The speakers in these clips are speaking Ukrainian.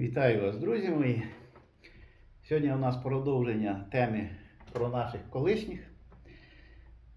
Вітаю вас, друзі мої. Сьогодні у нас продовження теми про наших колишніх.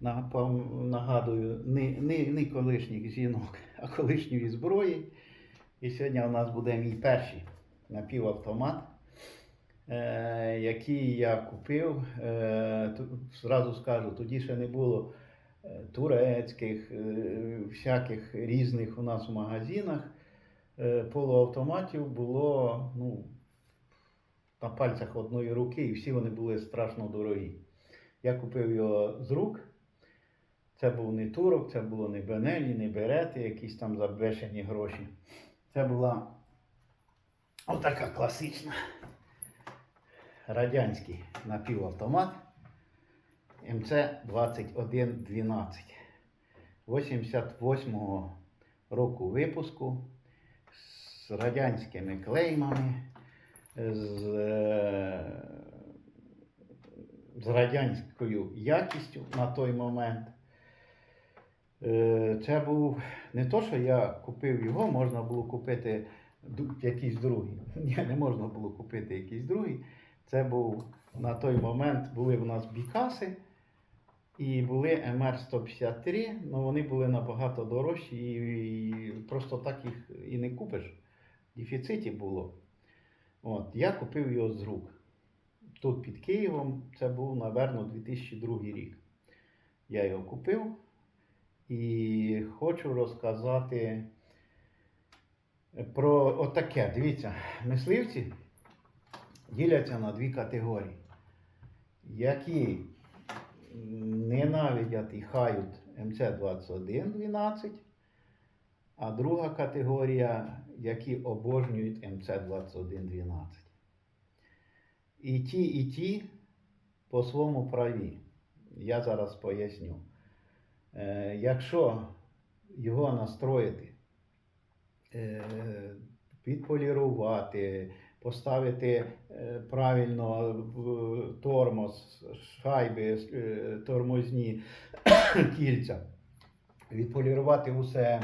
Нагадую, не, не, не колишніх жінок, а колишньої зброї. І сьогодні у нас буде мій перший напівавтомат, е, який я купив. Е, зразу скажу, тоді ще не було е, турецьких, е, всяких різних у нас в магазинах полуавтоматів було ну, на пальцях одної руки, і всі вони були страшно дорогі. Я купив його з рук. Це був не турок, це було не Бенелі, не Берети, якісь там забешені гроші. Це була отака класична радянський напівавтомат МЦ-2112 88-го року випуску радянськими клеймами, з, е, з радянською якістю на той момент. Е, Це був не то, що я купив його, можна було купити якийсь другий. Ні, не можна було купити якийсь другий. Це був на той момент були в нас бікаси і були МР-153, але вони були набагато дорожчі і просто так їх і не купиш. Дефіциті було. От, я купив його з рук. Тут під Києвом це був, напевно, 2002 рік. Я його купив і хочу розказати про отаке. Дивіться, мисливці діляться на дві категорії, які ненавидять і хають МЦ-2112, а друга категорія, які обожнюють МЦ-2112. І ті, і ті по своєму праві. Я зараз поясню. Е, якщо його настроїти, е, підполірувати, поставити е, правильно тормоз, шайби, тормозні кільця, відполірувати усе,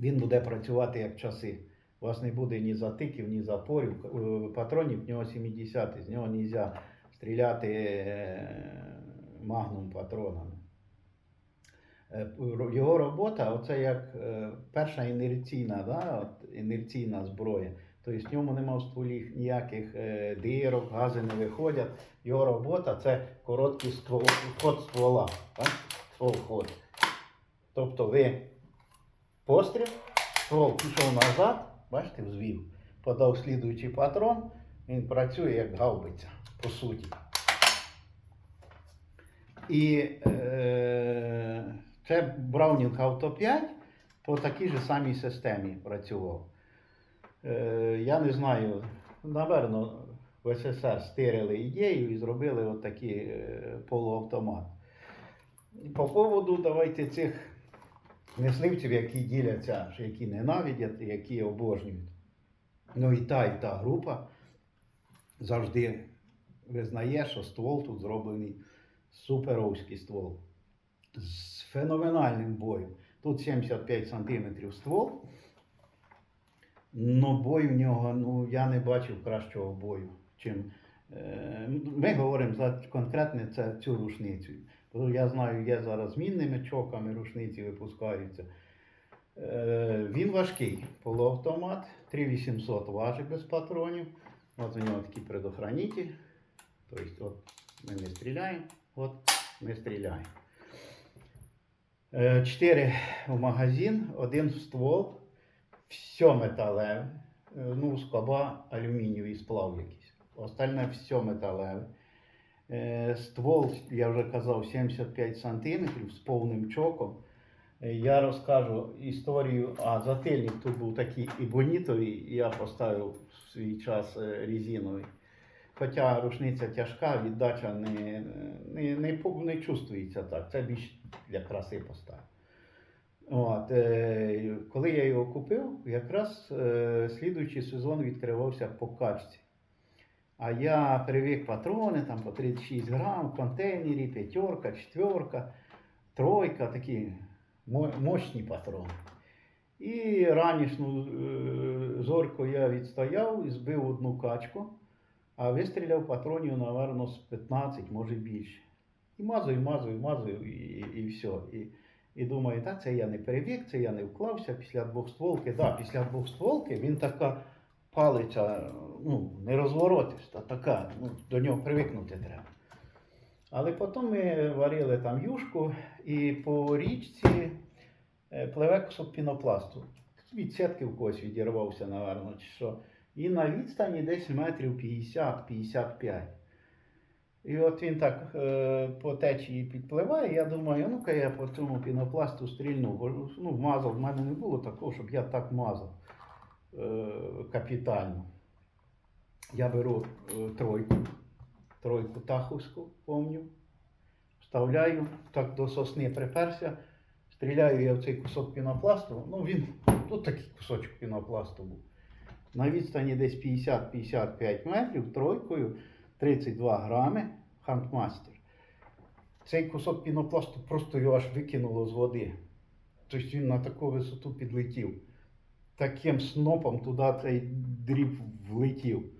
він буде працювати як часи. У вас не буде ні затиків, ні запорів. Е, Патронів в нього 70, з нього не можна стріляти е, магнум патронами. Е, Його робота оце як перша інерційна, да, от, інерційна зброя. Тобто в ньому нема в стволі ніяких дирок, гази не виходять. Його робота це короткий ствол, ход ствола. Так? Ствол ход. Тобто ви постріл, ствол пішов назад, бачите, взвів, подав слідуючий патрон, він працює як гаубиця, по суті. І е, це Browning Auto 5 по такій же самій системі працював. Е, я не знаю, напевно, в СССР стирили ідею і зробили отакий е, полуавтомат. По поводу давайте цих мисливців, які діляться, які ненавидять, які обожнюють. Ну і та, і та група завжди визнає, що ствол тут зроблений суперовський ствол з феноменальним боєм. Тут 75 см ствол. Но бой в нього, ну я не бачив кращого бою, чим. е, Ми говоримо за конкретне цю рушницю. Я знаю, є зараз змінними чоками рушниці випускаються. Е, Він важкий, полуавтомат, 3800 важить без патронів. От у нього такі предохранитель. Тобто, от ми не стріляємо, от ми стріляємо. Е, Чотири в магазин, один в ствол, все металеве. Е, Ну, скоба алюмінієвий сплав якийсь. Остальне все металеве. Е, Ствол, я вже казав, 75 см з повним чоком. Е, Я розкажу історію, а затильник тут був такий ібонітовий, я поставив в свій час е, резиновий. Хоча рушниця тяжка, віддача не, не, не, не чувствується так. Це більш для краси поставив. От, е, коли я його купив, якраз е, слідуючий сезон відкривався по качці. А я привик патрони там по 36 грам, в контейнері, п'ятерка, четверка, тройка, такі мощні патрони. І ранішну е, зорко я відстояв і збив одну качку, а вистріляв патронів, напевно, з 15, може більше. І мазую, мазую, мазую, і, і все. І, і думаю, та це я не перебіг, це я не вклався після двохстволки. Да, після двохстволки він така палиця, ну, не розворотиста, така, ну, до нього привикнути треба. Але потім ми варили там юшку, і по річці е, пливе кусок пінопласту. Від сітки в когось відірвався, напевно, чи що. І на відстані десь метрів 50-55. І от він так е, по течії підпливає. Я думаю, ну-ка я по цьому пінопласту стрільну. Бо ну, мазав, в мене не було такого, щоб я так мазав е, капітально. Я беру е, тройку, тройку таховську, помню, вставляю, так до сосни приперся, стріляю я в цей кусок пінопласту. Ну, він тут такий кусочок пінопласту був. На відстані десь 50-55 метрів тройкою 32 грами хантмастер. Цей кусок пінопласту просто його аж викинуло з води. Тобто він на таку висоту підлетів. Таким снопом туди цей дріб влетів.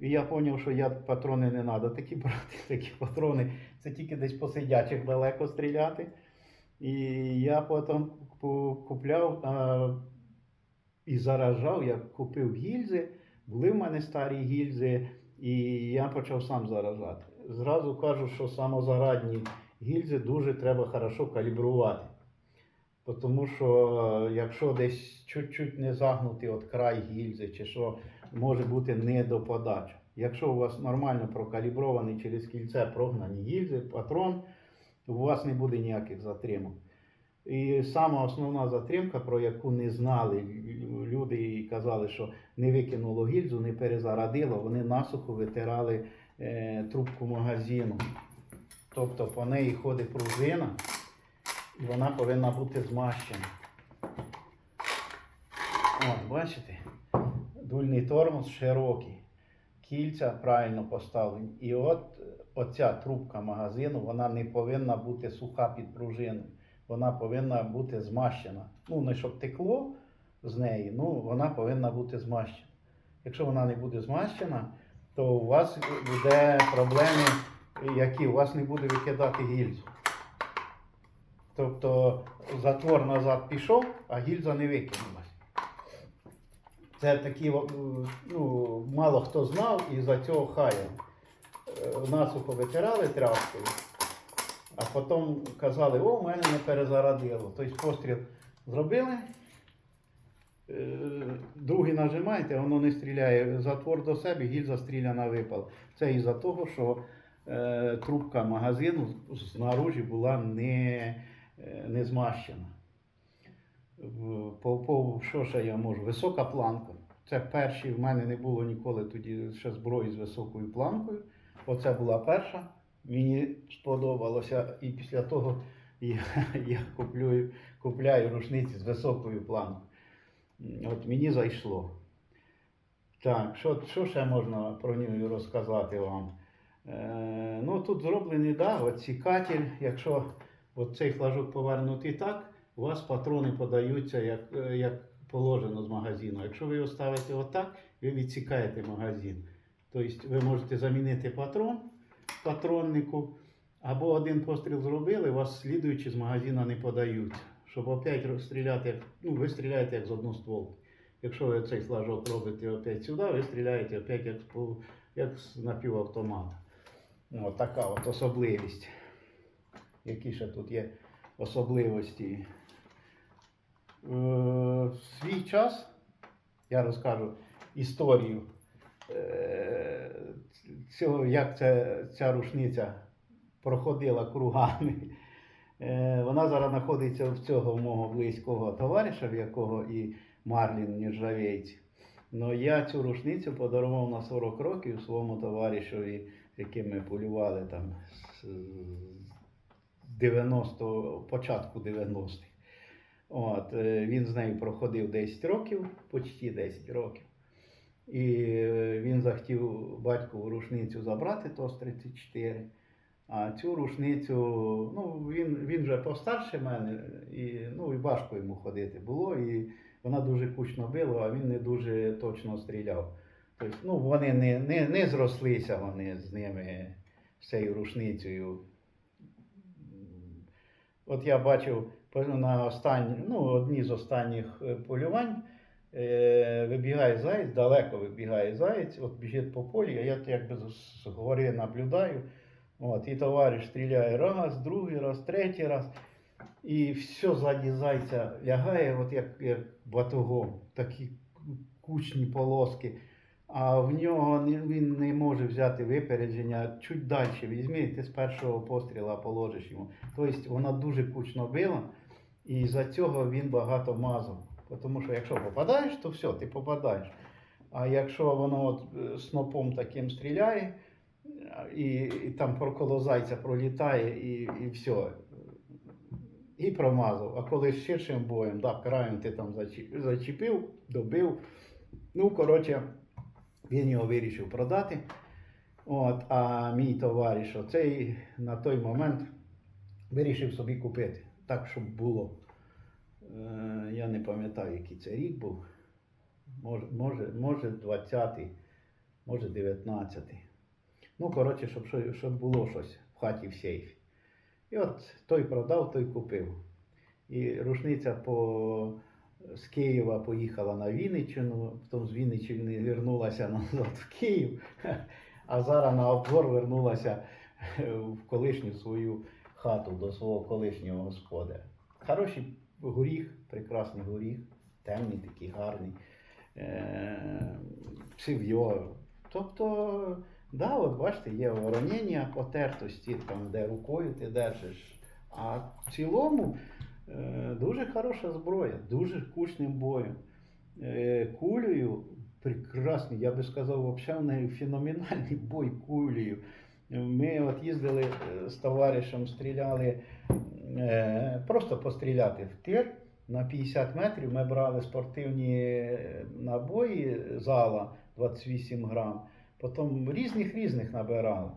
І я зрозумів, що я патрони не треба такі брати, такі патрони. Це тільки десь по сидячих далеко стріляти. І я потім купляв а, і заражав, я купив гільзи, були в мене старі гільзи, і я почав сам заражати. Зразу кажу, що самозарадні гільзи дуже треба хорошо калібрувати. Тому що якщо десь чуть-чуть не загнути от край гільзи, чи що, може бути недоподача. Якщо у вас нормально прокалібрований через кільце прогнані гільзи, патрон, у вас не буде ніяких затримок. І сама основна затримка, про яку не знали люди і казали, що не викинуло гільзу, не перезарадило, вони насухо витирали е, трубку магазину. Тобто по неї ходить пружина, і вона повинна бути змащена. От, бачите? Дульний тормоз широкий, кільця правильно поставлені. І от оця трубка магазину, вона не повинна бути суха під пружиною. Вона повинна бути змащена. Ну, не щоб текло з неї, ну вона повинна бути змащена. Якщо вона не буде змащена, то у вас буде проблеми, які у вас не буде викидати гільзу. Тобто затвор назад пішов, а гільза не викинулась. Це такі, ну, мало хто знав і за цього хаяв. Е, Насухо витирали тряпкою, а потім казали, о, у мене не перезарадило. Тобто постріл зробили, е, другий нажимаєте, воно не стріляє. Затвор до себе, гільза стріляна випала. Це із-за того, що е, трубка магазину знаружі була не, е, не змащена. По, по, що ще я можу? Висока планка. Це перший, в мене не було ніколи тоді ще зброї з високою планкою. Оце була перша. Мені сподобалося. І після того я, я куплю, купляю рушниці з високою планкою. От мені зайшло. Так, що, що ще можна про нього розказати вам? Е, ну, тут зроблений, да, оцікатель, якщо от цей флажок повернутий так, у вас патрони подаються як, е, як положено з магазину. Якщо ви його ставите отак, ви відсікаєте магазин. Тобто ви можете замінити патрон патроннику, або один постріл зробили, у вас слідуючі з магазина не подаються. Щоб опять розстріляти, ну, ви стріляєте як з одностволки. Якщо ви цей флажок робите опять сюди, ви стріляєте опять як, як з напівавтомата. Ну, От така от особливість. Які ще тут є особливості? Е, в свій час я розкажу історію е, цього, як це, ця рушниця проходила кругами. Е, Вона зараз знаходиться в цього мого близького товариша, в якого і Марлін нержавійці. Ну я цю рушницю подарував на 40 років своєму товаришові, яким ми полювали там з 90, початку 90-х. От, е, він з нею проходив 10 років, почти 10 років. І е, він захотів батькову рушницю забрати ТОС-34. А цю рушницю, ну, він, він вже постарше мене, і, ну, і важко йому ходити було. І вона дуже кучно била, а він не дуже точно стріляв. Тобто, ну, вони не, не, не зрослися вони з ними, з цією рушницею. От я бачив на останні, ну, одні з останніх е, полювань. Е, вибігає заєць, далеко вибігає заєць, от біжить по полі, а я якби з гори наблюдаю. От, і товариш стріляє раз, другий раз, третій раз. І все ззаді зайця лягає, от як, як батогом, такі кучні полоски. А в нього він не може взяти випередження, чуть далі візьми, ти з першого постріла положиш йому. Тобто вона дуже кучно била, і за цього він багато мазав. Тому що якщо попадаєш, то все, ти попадаєш. А якщо воно от е, снопом таким стріляє, і, і там про- коло зайця пролітає, і, і все. І промазав. А коли з ширшим боєм, да, краєм ти там зачепив, добив. Ну, коротше, він його вирішив продати. От, а мій товариш оцей на той момент вирішив собі купити. Так, щоб було. Е, я не пам'ятаю, який це рік був. Може, може, може 20-й, може 19-й. Ну, коротше, щоб, щоб було щось в хаті в сейфі. І от той продав, той купив. І рушниця по, з Києва поїхала на Вінниччину, потім з Вінниччини вернулася назад в Київ, а зараз на обзор вернулася в колишню свою хату до свого колишнього господаря. Хороший горіх, прекрасний горіх, темний такий гарний. Е- псив'йо. Тобто, да, от бачите, є воронення потертості, там, де рукою ти держиш. А в цілому е, дуже хороша зброя, дуже кучним боєм. Е, кулею прекрасний, я би сказав, взагалі в неї феноменальний бой кулею. Ми от їздили е, з товаришем, стріляли, е, просто постріляти в тир на 50 метрів. Ми брали спортивні е, набої зала 28 грам, потім різних різних набирали.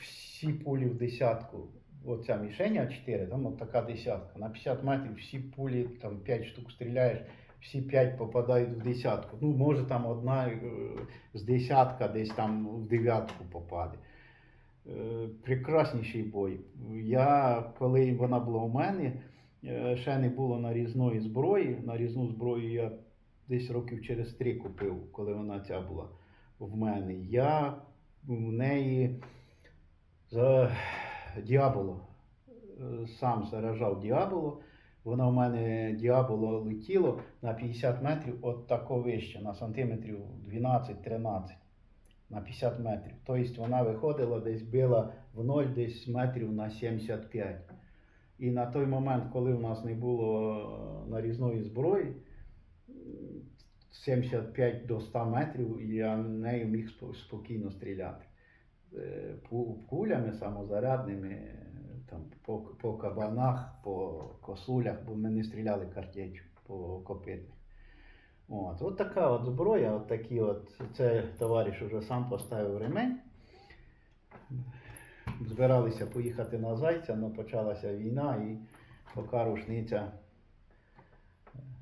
Всі пулі в десятку. Оця мішень А4, там от така десятка. На 50 метрів всі пулі, там 5 штук стріляєш, всі 5 попадають в десятку. Ну, може там одна е, з десятка десь там в дев'ятку попаде. Е, Прекрасніший бой. Я, коли вона була у мене, е, ще не було нарізної зброї. Нарізну зброю я десь років через три купив, коли вона ця була в мене. Я в неї за діаболо е, сам заражав діаболо. Воно в мене діаболо летіло на 50 метрів от тако вище, на сантиметрів 12-13 на 50 метрів. Тобто вона виходила десь била в ноль десь метрів на 75. І на той момент, коли в нас не було е, нарізної зброї, 75 до 100 метрів, я нею міг спокійно стріляти. Е, Кулями самозарядними, там, по, по кабанах, по косулях, бо ми не стріляли картечю по копитних. От, от така от зброя, от такі от, це товариш уже сам поставив ремень. Збиралися поїхати на Зайця, але почалася війна і поки рушниця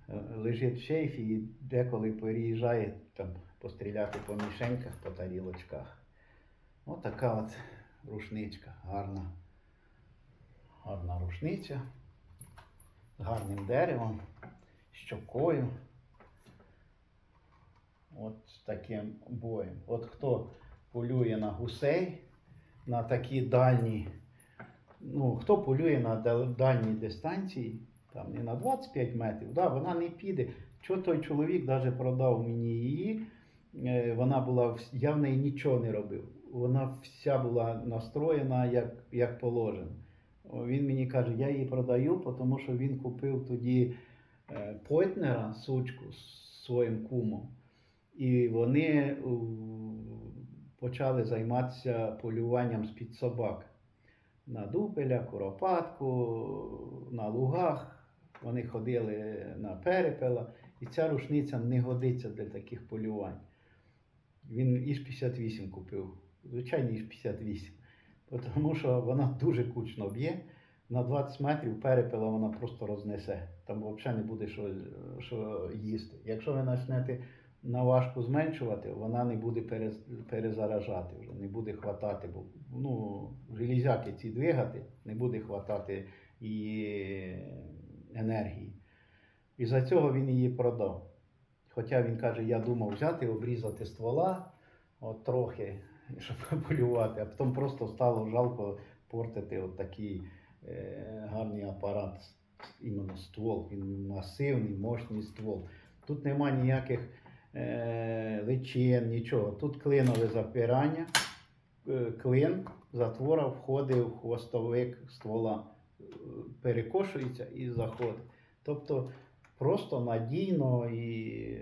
е, лежить в сейфі і деколи переїжджає там постріляти по мішеньках, по тарілочках. Ось така от рушничка, гарна. Гарна рушниця з гарним деревом, щокою. От таким боєм. От хто полює на гусей, на такі дальні, ну, хто полює на дал- дальні дистанції, там не на 25 метрів, да, вона не піде. Що той чоловік навіть продав мені її, е, вона була, я в неї нічого не робив. Вона вся була настроєна як, як положено. Він мені каже, я її продаю, тому що він купив тоді е, Пойтнера, сучку з своїм кумом. І вони почали займатися полюванням з-під собак. На дупеля, куропатку, на лугах. Вони ходили на перепела. І ця рушниця не годиться для таких полювань. Він іж 58 купив. Звичайно, іж 58. Тому що вона дуже кучно б'є. на 20 метрів перепила вона просто рознесе. Там взагалі не буде що, що їсти. Якщо ви почнете наважку зменшувати, вона не буде перез- перезаражати вже, не буде хватати, бо ну, железяки ці двигати, не буде хватати і енергії. І за цього він її продав. Хоча він каже, я думав взяти, обрізати ствола, от трохи, щоб полювати, а потім просто стало жалко портити от такий е, гарний апарат, іменно ствол. Він масивний, мощний ствол. Тут нема ніяких е, личин, нічого. Тут клинове запирання, е, клин затвора входить в хвостовик ствола, е, перекошується і заходить. Тобто просто надійно і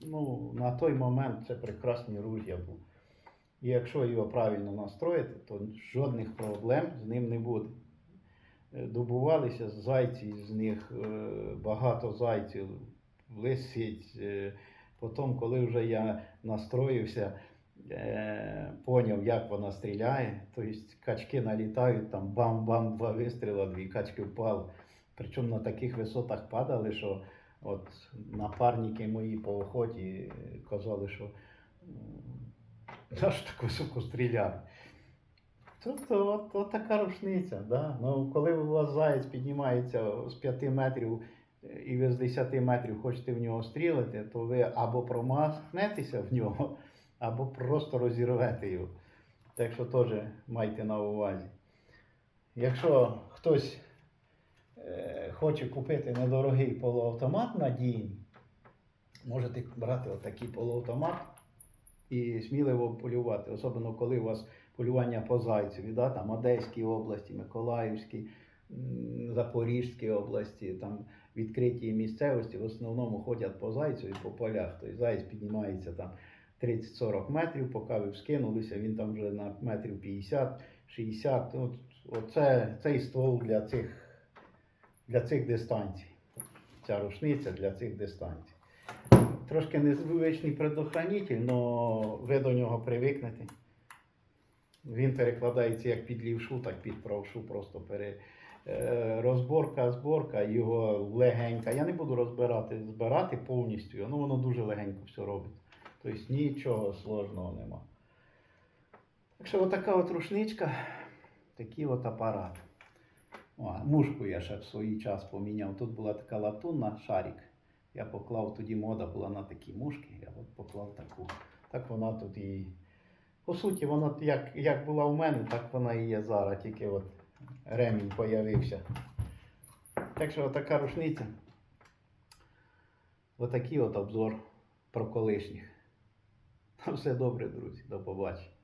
ну, на той момент це прекрасні ружья були. І якщо його правильно настроїти, то жодних проблем з ним не буде. Е, Добувалися зайці з них, е, багато зайців, лисиць. е, Потім, коли вже я настроївся, поняв, як вона стріляє, тобто качки налітають, там бам-бам, два вистріла, дві качки впали. Причому на таких висотах падали, що от напарники мої по охоті казали, що наш так високо стріляти. Тобто от, от така рушниця. Да? Ну, коли у вас заєць піднімається з 5 метрів е, і ви з 10 метрів хочете в нього стрілити, то ви або промахнетеся в нього, або просто розірвете його. Так що теж майте на увазі. Якщо хтось хоче купити недорогий полуавтомат надійний, можете брати отакий полуавтомат і сміливо полювати, особливо коли у вас полювання по зайцеві, да, там Одеській області, Миколаївській, Запорізькій області, там відкриті місцевості в основному ходять по зайцю і по полях. Тобто заяць піднімається там 30-40 метрів, поки ви вскинулися, він там вже на метрів 50-60. Оце, цей ствол для цих, для цих дистанцій. Ця рушниця для цих дистанцій. Трошки незвичний предохранитель, але ви до нього привикнете. Він перекладається як під лівшу, так під правшу, просто пере... е, розборка, зборка, його легенька. Я не буду розбирати, збирати повністю, ну воно дуже легенько все робить. Тобто нічого сложного нема. Так що отака от рушничка, такий от апарат. Мушку я ще в свій час поміняв. Тут була така латунна шарик. Я поклав тоді мода була на такі мушки, я от поклав таку. Так вона тут і. По суті, вона як, як була у мене, так вона і є зараз, тільки от ремінь появився. Так що така рушниця. Отакий от обзор про колишніх. На все добре, друзі. До побачення.